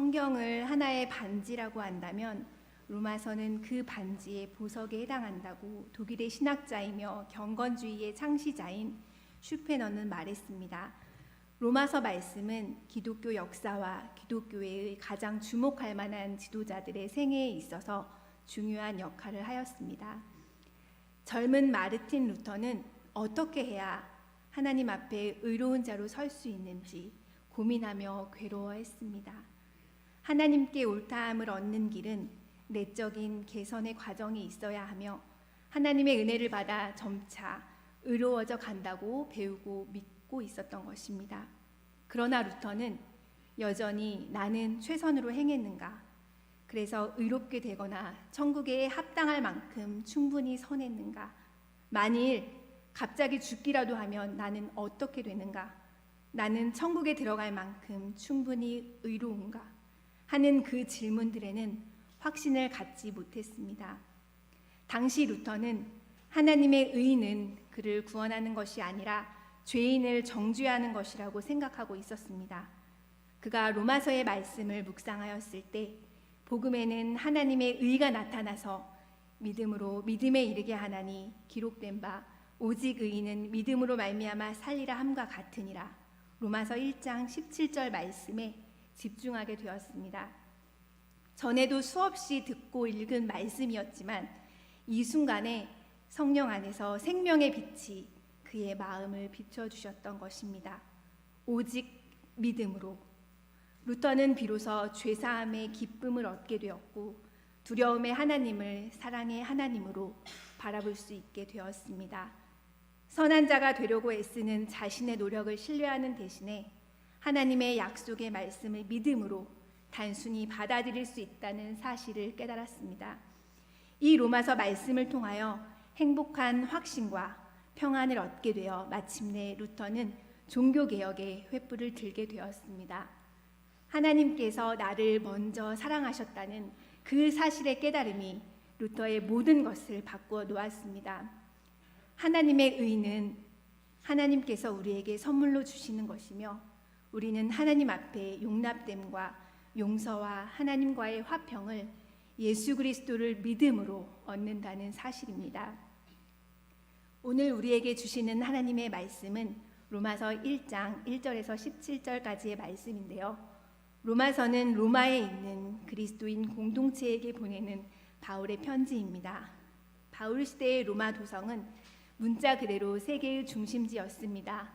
성경을 하나의 반지라고 한다면 로마서는 그 반지의 보석에 해당한다고 독일의 신학자이며 경건주의의 창시자인 슈페너는 말했습니다. 로마서 말씀은 기독교 역사와 기독교회의 가장 주목할 만한 지도자들의 생애에 있어서 중요한 역할을 하였습니다. 젊은 마르틴 루터는 어떻게 해야 하나님 앞에 의로운 자로 설 수 있는지 고민하며 괴로워했습니다. 하나님께 옳다함을 얻는 길은 내적인 개선의 과정이 있어야 하며 하나님의 은혜를 받아 점차 의로워져 간다고 배우고 믿고 있었던 것입니다. 그러나 루터는 여전히 나는 최선으로 행했는가? 그래서 의롭게 되거나 천국에 합당할 만큼 충분히 선했는가? 만일 갑자기 죽기라도 하면 나는 어떻게 되는가? 나는 천국에 들어갈 만큼 충분히 의로운가? 하는 그 질문들에는 확신을 갖지 못했습니다. 당시 루터는 하나님의 의는 그를 구원하는 것이 아니라 죄인을 정죄하는 것이라고 생각하고 있었습니다. 그가 로마서의 말씀을 묵상하였을 때 복음에는 하나님의 의가 나타나서 믿음으로 믿음에 이르게 하나니 기록된 바 오직 의인은 믿음으로 말미암아 살리라 함과 같으니라. 로마서 1장 17절 말씀에 집중하게 되었습니다. 전에도 수없이 듣고 읽은 말씀이었지만 이 순간에 성령 안에서 생명의 빛이 그의 마음을 비춰 주셨던 것입니다. 오직 믿음으로 루터는 비로소 죄사함의 기쁨을 얻게 되었고 두려움의 하나님을 사랑의 하나님으로 바라볼 수 있게 되었습니다. 선한 자가 되려고 애쓰는 자신의 노력을 신뢰하는 대신에 하나님의 약속의 말씀을 믿음으로 단순히 받아들일 수 있다는 사실을 깨달았습니다. 이 로마서 말씀을 통하여 행복한 확신과 평안을 얻게 되어 마침내 루터는 종교 개혁의 횃불을 들게 되었습니다. 하나님께서 나를 먼저 사랑하셨다는 그 사실의 깨달음이 루터의 모든 것을 바꾸어 놓았습니다. 하나님의 의는 하나님께서 우리에게 선물로 주시는 것이며 우리는 하나님 앞에 용납됨과 용서와 하나님과의 화평을 예수 그리스도를 믿음으로 얻는다는 사실입니다. 오늘 우리에게 주시는 하나님의 말씀은 로마서 1장 1절에서 17절까지의 말씀인데요. 로마서는 로마에 있는 그리스도인 공동체에게 보내는 바울의 편지입니다. 바울 시대의 로마 도성은 문자 그대로 세계의 중심지였습니다.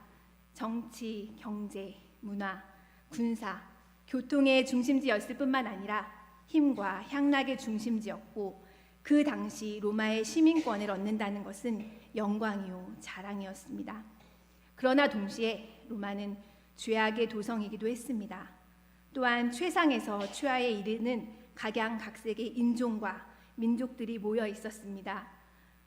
정치, 경제, 문화, 군사, 교통의 중심지였을 뿐만 아니라 힘과 향락의 중심지였고 그 당시 로마의 시민권을 얻는다는 것은 영광이요 자랑이었습니다. 그러나 동시에 로마는 죄악의 도성이기도 했습니다. 또한 최상에서 최하에 이르는 각양각색의 인종과 민족들이 모여 있었습니다.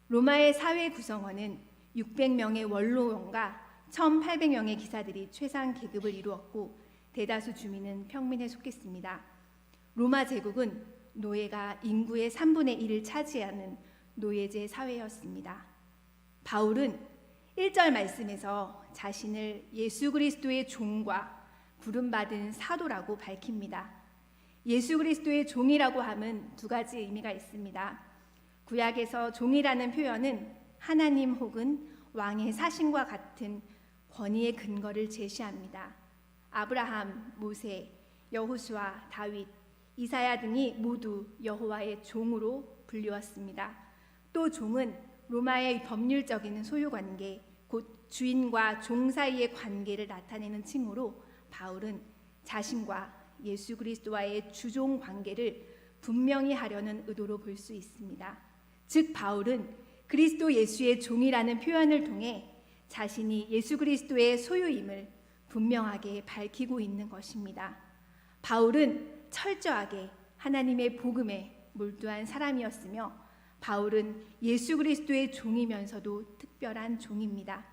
로마의 사회 구성원은 600명의 원로원과 1,800명의 기사들이 최상 계급을 이루었고 대다수 주민은 평민에 속했습니다. 로마 제국은 노예가 인구의 3분의 1을 차지하는 노예제 사회였습니다. 바울은 1절 말씀에서 자신을 예수 그리스도의 종과 부름받은 사도라고 밝힙니다. 예수 그리스도의 종이라고 함은 두 가지 의미가 있습니다. 구약에서 종이라는 표현은 하나님 혹은 왕의 사신과 같은 권위의 근거를 제시합니다. 아브라함, 모세, 여호수아, 다윗, 이사야 등이 모두 여호와의 종으로 불리웠습니다. 또 종은 로마의 법률적인 소유 관계, 곧 주인과 종 사이의 관계를 나타내는 칭호로 바울은 자신과 예수 그리스도와의 주종 관계를 분명히 하려는 의도로 볼 수 있습니다. 즉 바울은 그리스도 예수의 종이라는 표현을 통해 자신이 예수 그리스도의 소유임을 분명하게 밝히고 있는 것입니다. 바울은 철저하게 하나님의 복음에 몰두한 사람이었으며 바울은 예수 그리스도의 종이면서도 특별한 종입니다.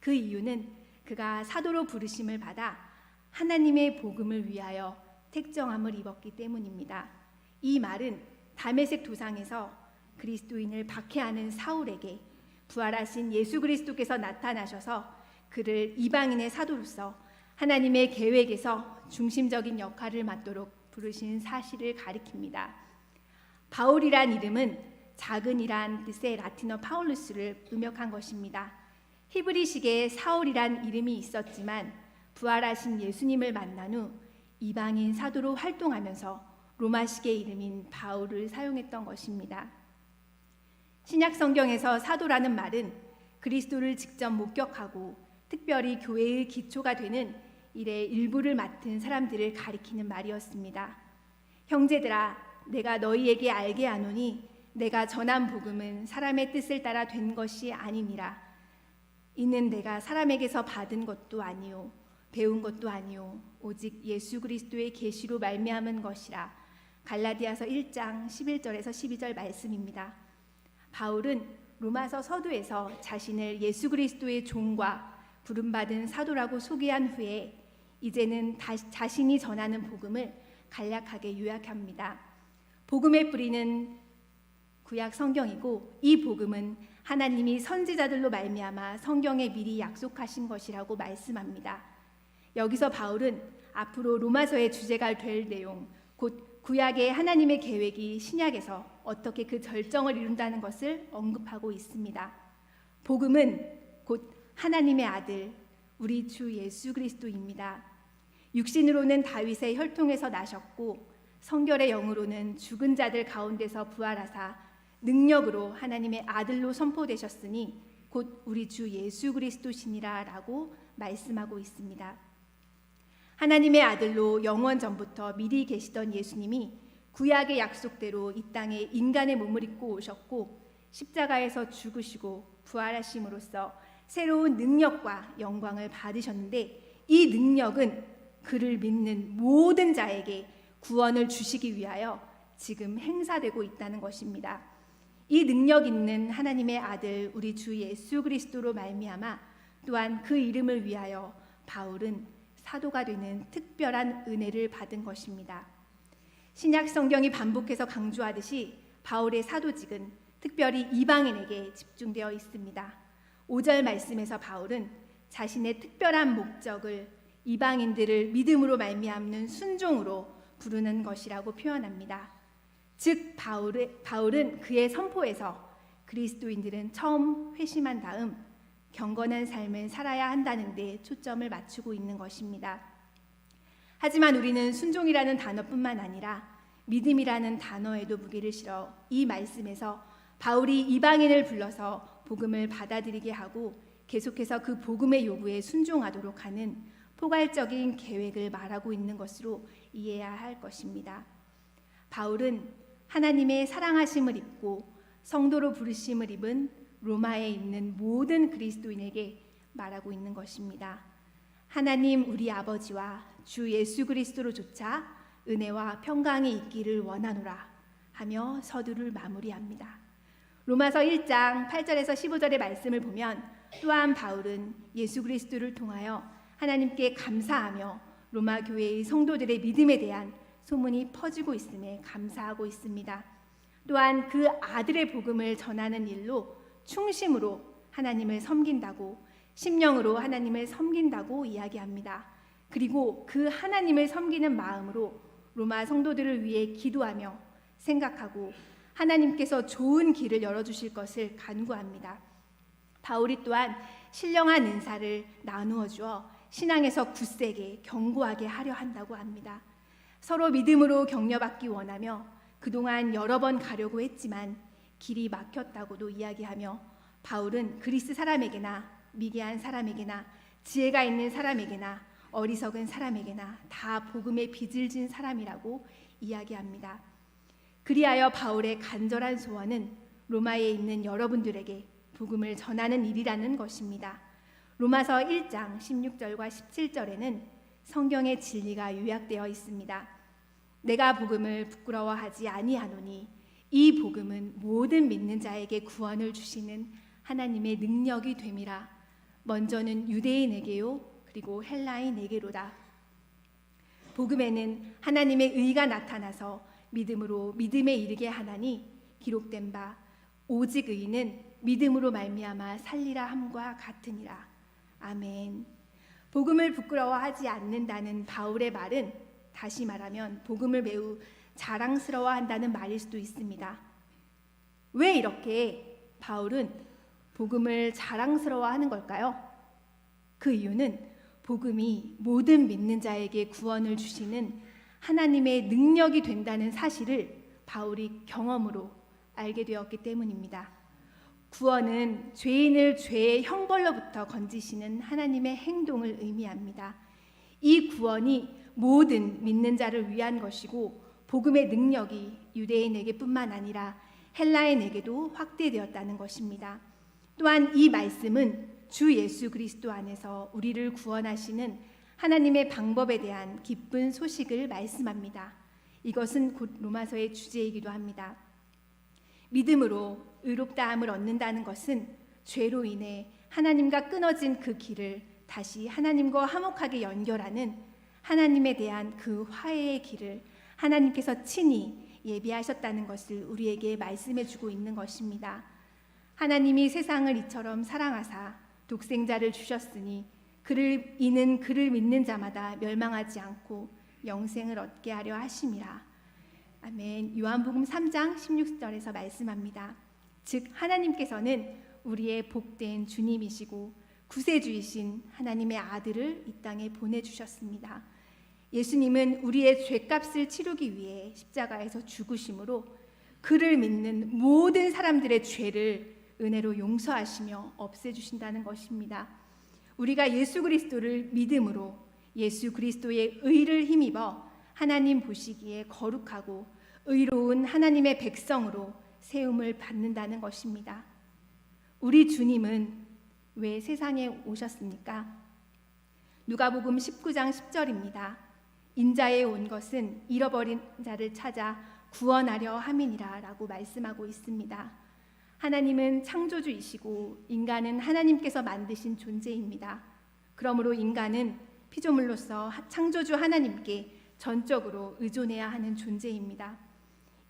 그 이유는 그가 사도로 부르심을 받아 하나님의 복음을 위하여 택정함을 입었기 때문입니다. 이 말은 담에색 도상에서 그리스도인을 박해하는 사울에게 부활하신 예수 그리스도께서 나타나셔서 그를 이방인의 사도로서 하나님의 계획에서 중심적인 역할을 맡도록 부르신 사실을 가리킵니다. 바울이란 이름은 작은이란 뜻의 라틴어 파울루스를 음역한 것입니다. 히브리식에 사울이란 이름이 있었지만 부활하신 예수님을 만난 후 이방인 사도로 활동하면서 로마식의 이름인 바울을 사용했던 것입니다. 신약 성경에서 사도라는 말은 그리스도를 직접 목격하고 특별히 교회의 기초가 되는 일의 일부를 맡은 사람들을 가리키는 말이었습니다. 형제들아, 내가 너희에게 알게 하노니 내가 전한 복음은 사람의 뜻을 따라 된 것이 아니니라. 이는 내가 사람에게서 받은 것도 아니요 배운 것도 아니요 오직 예수 그리스도의 계시로 말미암은 것이라. 갈라디아서 1장 11절에서 12절 말씀입니다. 바울은 로마서 서두에서 자신을 예수 그리스도의 종과 부름받은 사도라고 소개한 후에 이제는 자신이 전하는 복음을 간략하게 요약합니다. 복음의 뿌리는 구약 성경이고 이 복음은 하나님이 선지자들로 말미암아 성경에 미리 약속하신 것이라고 말씀합니다. 여기서 바울은 앞으로 로마서의 주제가 될 내용, 곧 구약의 하나님의 계획이 신약에서 어떻게 그 절정을 이룬다는 것을 언급하고 있습니다. 복음은 곧 하나님의 아들 우리 주 예수 그리스도입니다. 육신으로는 다윗의 혈통에서 나셨고 성결의 영으로는 죽은 자들 가운데서 부활하사 능력으로 하나님의 아들로 선포되셨으니 곧 우리 주 예수 그리스도시니라라고 말씀하고 있습니다. 하나님의 아들로 영원 전부터 미리 계시던 예수님이 구약의 약속대로 이 땅에 인간의 몸을 입고 오셨고 십자가에서 죽으시고 부활하심으로써 새로운 능력과 영광을 받으셨는데 이 능력은 그를 믿는 모든 자에게 구원을 주시기 위하여 지금 행사되고 있다는 것입니다. 이 능력 있는 하나님의 아들 우리 주 예수 그리스도로 말미암아 또한 그 이름을 위하여 바울은 사도가 되는 특별한 은혜를 받은 것입니다. 신약 성경이 반복해서 강조하듯이 바울의 사도직은 특별히 이방인에게 집중되어 있습니다. 5절 말씀에서 바울은 자신의 특별한 목적을 이방인들을 믿음으로 말미암는 순종으로 부르는 것이라고 표현합니다. 즉 바울의, 바울은 그의 선포에서 그리스도인들은 처음 회심한 다음 경건한 삶을 살아야 한다는 데 초점을 맞추고 있는 것입니다. 하지만 우리는 순종이라는 단어뿐만 아니라 믿음이라는 단어에도 무게를 실어 이 말씀에서 바울이 이방인을 불러서 복음을 받아들이게 하고 계속해서 그 복음의 요구에 순종하도록 하는 포괄적인 계획을 말하고 있는 것으로 이해해야 할 것입니다. 바울은 하나님의 사랑하심을 입고 성도로 부르심을 입은 로마에 있는 모든 그리스도인에게 말하고 있는 것입니다. 하나님 우리 아버지와 주 예수 그리스도로조차 은혜와 평강이 있기를 원하노라 하며 서두를 마무리합니다. 로마서 1장 8절에서 15절의 말씀을 보면 또한 바울은 예수 그리스도를 통하여 하나님께 감사하며 로마 교회의 성도들의 믿음에 대한 소문이 퍼지고 있음에 감사하고 있습니다. 또한 그 아들의 복음을 전하는 일로 충심으로 하나님을 섬긴다고 심령으로 하나님을 섬긴다고 이야기합니다. 그리고 그 하나님을 섬기는 마음으로 로마 성도들을 위해 기도하며 생각하고 하나님께서 좋은 길을 열어주실 것을 간구합니다. 바울이 또한 신령한 은사를 나누어 주어 신앙에서 굳세게 견고하게 하려 한다고 합니다. 서로 믿음으로 격려받기 원하며 그동안 여러 번 가려고 했지만 길이 막혔다고도 이야기하며 바울은 그리스 사람에게나 미개한 사람에게나 지혜가 있는 사람에게나 어리석은 사람에게나 다 복음의 빚을 진 사람이라고 이야기합니다. 그리하여 바울의 간절한 소원은 로마에 있는 여러분들에게 복음을 전하는 일이라는 것입니다. 로마서 1장 16절과 17절에는 성경의 진리가 요약되어 있습니다. 내가 복음을 부끄러워하지 아니하노니 이 복음은 모든 믿는 자에게 구원을 주시는 하나님의 능력이 됨이라 먼저는 유대인에게요 그리고 헬라인에게로다. 복음에는 하나님의 의가 나타나서 믿음으로 믿음에 이르게 하나니 기록된 바 오직 의는 믿음으로 말미암아 살리라 함과 같으니라. 아멘. 복음을 부끄러워하지 않는다는 바울의 말은 다시 말하면 복음을 매우 자랑스러워한다는 말일 수도 있습니다. 왜 이렇게 바울은 복음을 자랑스러워하는 걸까요? 그 이유는 복음이 모든 믿는 자에게 구원을 주시는 하나님의 능력이 된다는 사실을 바울이 경험으로 알게 되었기 때문입니다. 구원은 죄인을 죄의 형벌로부터 건지시는 하나님의 행동을 의미합니다. 이 구원이 모든 믿는 자를 위한 것이고 복음의 능력이 유대인에게뿐만 아니라 헬라인에게도 확대되었다는 것입니다. 또한 이 말씀은 주 예수 그리스도 안에서 우리를 구원하시는 하나님의 방법에 대한 기쁜 소식을 말씀합니다. 이것은 곧 로마서의 주제이기도 합니다. 믿음으로 의롭다함을 얻는다는 것은 죄로 인해 하나님과 끊어진 그 길을 다시 하나님과 화목하게 연결하는 하나님에 대한 그 화해의 길을 하나님께서 친히 예비하셨다는 것을 우리에게 말씀해 주고 있는 것입니다. 하나님이 세상을 이처럼 사랑하사 독생자를 주셨으니 그를 이는 그를 믿는 자마다 멸망하지 않고 영생을 얻게 하려 하심이라. 아멘. 요한복음 3장 16절에서 말씀합니다. 즉 하나님께서는 우리의 복된 주님이시고 구세주이신 하나님의 아들을 이 땅에 보내 주셨습니다. 예수님은 우리의 죄값을 치르기 위해 십자가에서 죽으심으로 그를 믿는 모든 사람들의 죄를 은혜로 용서하시며 없애 주신다는 것입니다. 우리가 예수 그리스도를 믿음으로 예수 그리스도의 의를 힘입어 하나님 보시기에 거룩하고 의로운 하나님의 백성으로 세움을 받는다는 것입니다. 우리 주님은 왜 세상에 오셨습니까? 누가복음 19장 10절입니다. 인자에 온 것은 잃어버린 자를 찾아 구원하려 함이니라라고 말씀하고 있습니다. 하나님은 창조주이시고 인간은 하나님께서 만드신 존재입니다. 그러므로 인간은 피조물로서 창조주 하나님께 전적으로 의존해야 하는 존재입니다.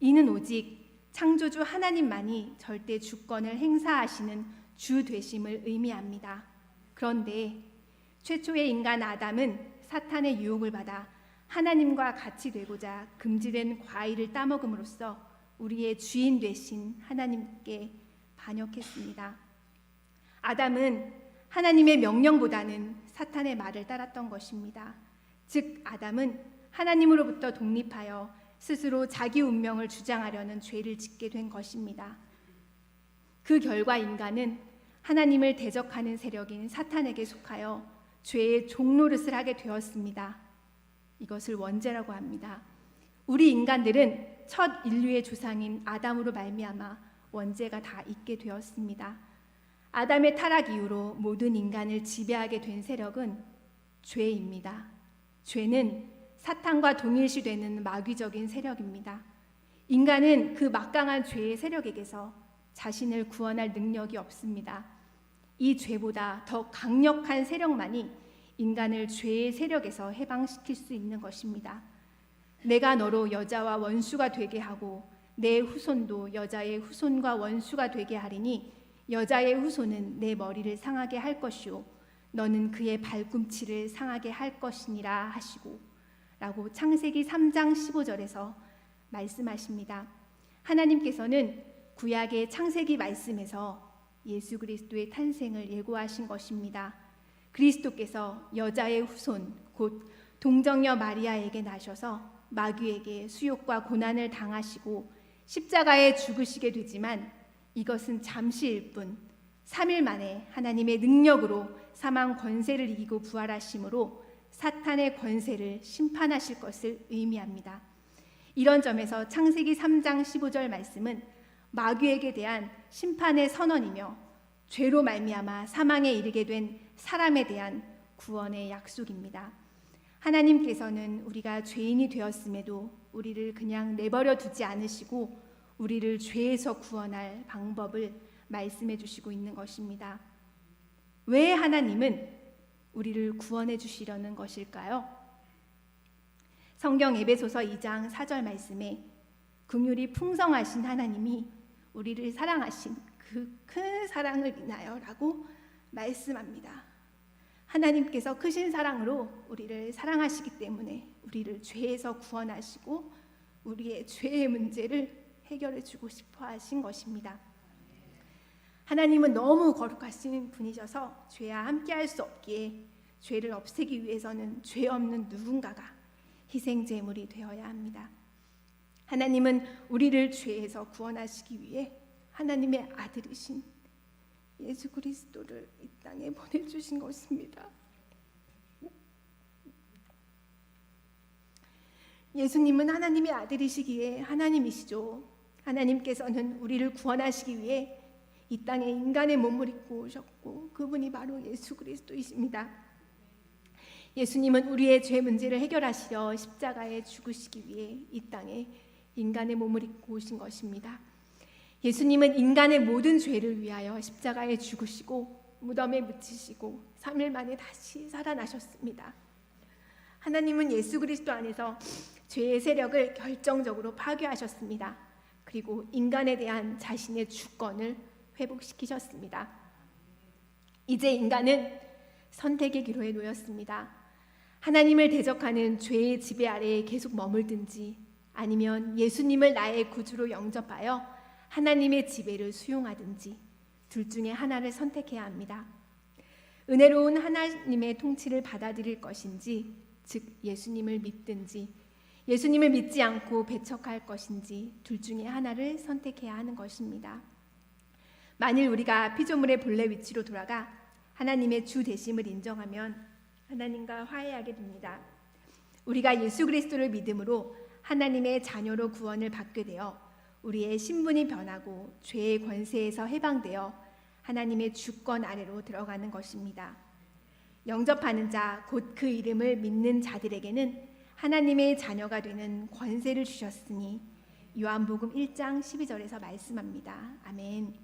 이는 오직 창조주 하나님만이 절대 주권을 행사하시는 주 되심을 의미합니다. 그런데 최초의 인간 아담은 사탄의 유혹을 받아 하나님과 같이 되고자 금지된 과일을 따먹음으로써 우리의 주인 되신 하나님께 반역했습니다. 아담은 하나님의 명령보다는 사탄의 말을 따랐던 것입니다. 즉 아담은 하나님으로부터 독립하여 스스로 자기 운명을 주장하려는 죄를 짓게 된 것입니다. 그 결과 인간은 하나님을 대적하는 세력인 사탄에게 속하여 죄의 종노릇을 하게 되었습니다. 이것을 원죄라고 합니다. 우리 인간들은 첫 인류의 조상인 아담으로 말미암아 원죄가 다 있게 되었습니다. 아담의 타락 이후로 모든 인간을 지배하게 된 세력은 죄입니다. 죄는 사탄과 동일시되는 마귀적인 세력입니다. 인간은 그 막강한 죄의 세력에게서 자신을 구원할 능력이 없습니다. 이 죄보다 더 강력한 세력만이 인간을 죄의 세력에서 해방시킬 수 있는 것입니다. 내가 너로 여자와 원수가 되게 하고 내 후손도 여자의 후손과 원수가 되게 하리니 여자의 후손은 내 머리를 상하게 할 것이요 너는 그의 발꿈치를 상하게 할 것이니라 하시고 라고 창세기 3장 15절에서 말씀하십니다. 하나님께서는 구약의 창세기 말씀에서 예수 그리스도의 탄생을 예고하신 것입니다. 그리스도께서 여자의 후손 곧 동정녀 마리아에게 나셔서 마귀에게 수욕과 고난을 당하시고 십자가에 죽으시게 되지만 이것은 잠시일 뿐 3일 만에 하나님의 능력으로 사망 권세를 이기고 부활하심으로 사탄의 권세를 심판하실 것을 의미합니다. 이런 점에서 창세기 3장 15절 말씀은 마귀에게 대한 심판의 선언이며 죄로 말미암아 사망에 이르게 된 사람에 대한 구원의 약속입니다. 하나님께서는 우리가 죄인이 되었음에도 우리를 그냥 내버려 두지 않으시고 우리를 죄에서 구원할 방법을 말씀해 주시고 있는 것입니다. 왜 하나님은 우리를 구원해 주시려는 것일까요? 성경 에베소서 2장 4절 말씀에 긍휼이 풍성하신 하나님이 우리를 사랑하신 그 큰 사랑을 인하여라고 말씀합니다. 하나님께서 크신 사랑으로 우리를 사랑하시기 때문에 우리를 죄에서 구원하시고 우리의 죄의 문제를 해결해 주고 싶어 하신 것입니다. 하나님은 너무 거룩하신 분이셔서 죄와 함께 할 수 없기에 죄를 없애기 위해서는 죄 없는 누군가가 희생 제물이 되어야 합니다. 하나님은 우리를 죄에서 구원하시기 위해 하나님의 아들이신 예수 그리스도를 이 땅에 보내 주신 것입니다. 예수님은 하나님의 아들이시기에 하나님이시죠. 하나님께서는 우리를 구원하시기 위해 이 땅에 인간의 몸을 입고 오셨고 그분이 바로 예수 그리스도이십니다. 예수님은 우리의 죄 문제를 해결하시려 십자가에 죽으시기 위해 이 땅에 인간의 몸을 입고 오신 것입니다. 예수님은 인간의 모든 죄를 위하여 십자가에 죽으시고 무덤에 묻히시고 3일 만에 다시 살아나셨습니다. 하나님은 예수 그리스도 안에서 죄의 세력을 결정적으로 파괴하셨습니다. 그리고 인간에 대한 자신의 주권을 회복시키셨습니다. 이제 인간은 선택의 기로에 놓였습니다. 하나님을 대적하는 죄의 지배 아래에 계속 머물든지 아니면 예수님을 나의 구주로 영접하여 하나님의 지배를 수용하든지 둘 중에 하나를 선택해야 합니다. 은혜로운 하나님의 통치를 받아들일 것인지 즉 예수님을 믿든지 예수님을 믿지 않고 배척할 것인지 둘 중에 하나를 선택해야 하는 것입니다. 만일 우리가 피조물의 본래 위치로 돌아가 하나님의 주 되심을 인정하면 하나님과 화해하게 됩니다. 우리가 예수 그리스도를 믿음으로 하나님의 자녀로 구원을 받게 되어 우리의 신분이 변하고 죄의 권세에서 해방되어 하나님의 주권 아래로 들어가는 것입니다. 영접하는 자, 곧 그 이름을 믿는 자들에게는 하나님의 자녀가 되는 권세를 주셨으니 요한복음 1장 12절에서 말씀합니다. 아멘.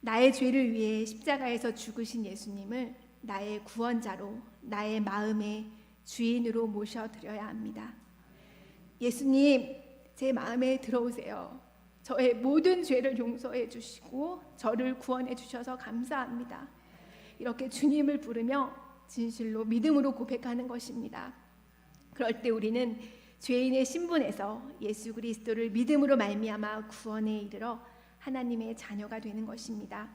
나의 죄를 위해 십자가에서 죽으신 예수님을 나의 구원자로 나의 마음의 주인으로 모셔 드려야 합니다. 예수님, 제 마음에 들어오세요. 저의 모든 죄를 용서해 주시고 저를 구원해 주셔서 감사합니다. 이렇게 주님을 부르며 진실로 믿음으로 고백하는 것입니다. 그럴 때 우리는 죄인의 신분에서 예수 그리스도를 믿음으로 말미암아 구원에 이르러 하나님의 자녀가 되는 것입니다.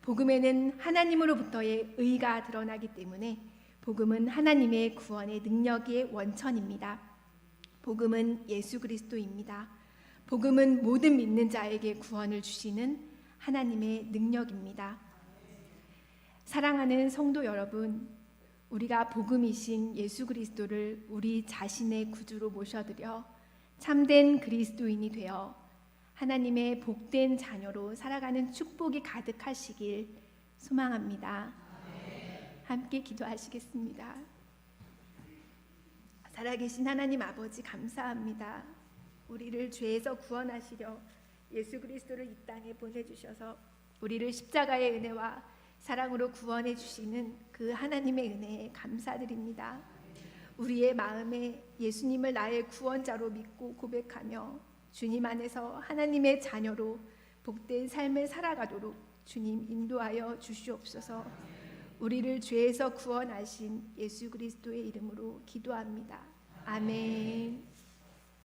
복음에는 하나님으로부터의 의가 드러나기 때문에 복음은 하나님의 구원의 능력의 원천입니다. 복음은 예수 그리스도입니다. 복음은 모든 믿는 자에게 구원을 주시는 하나님의 능력입니다. 사랑하는 성도 여러분, 우리가 복음이신 예수 그리스도를 우리 자신의 구주로 모셔드려 참된 그리스도인이 되어 하나님의 복된 자녀로 살아가는 축복이 가득하시길 소망합니다. 함께 기도하시겠습니다. 살아계신 하나님 아버지 감사합니다. 우리를 죄에서 구원하시려 예수 그리스도를 이 땅에 보내주셔서 우리를 십자가의 은혜와 사랑으로 구원해 주시는 그 하나님의 은혜에 감사드립니다. 우리의 마음에 예수님을 나의 구원자로 믿고 고백하며 주님 안에서 하나님의 자녀로 복된 삶을 살아가도록 주님 인도하여 주시옵소서. 우리를 죄에서 구원하신 예수 그리스도의 이름으로 기도합니다. 아멘.